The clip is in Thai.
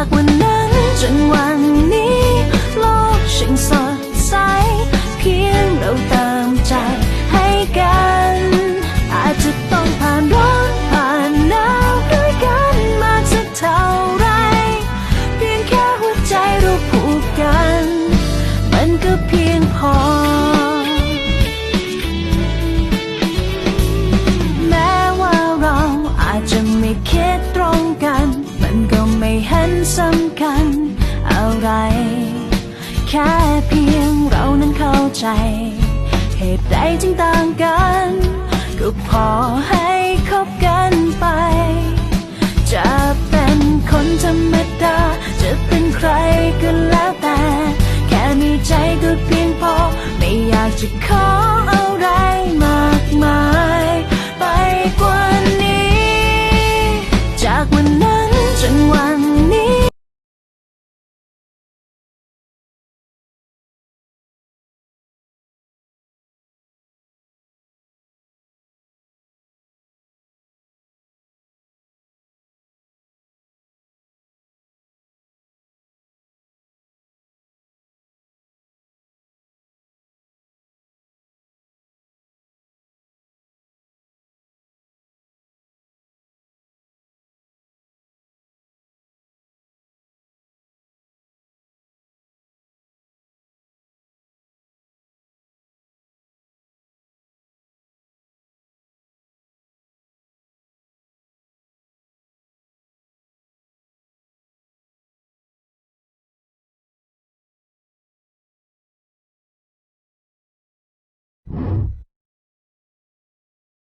จากวั สำคัญอะไร แค่เพียงเรานั้นเข้าใจ เหตุใดจึงต่างกัน ก็พอให้คบกันไป จะเป็นคนธรรมดา จะเป็นใครก็แล้วแต่ แค่มีใจก็เพียงพอ ไม่อยากจะขอ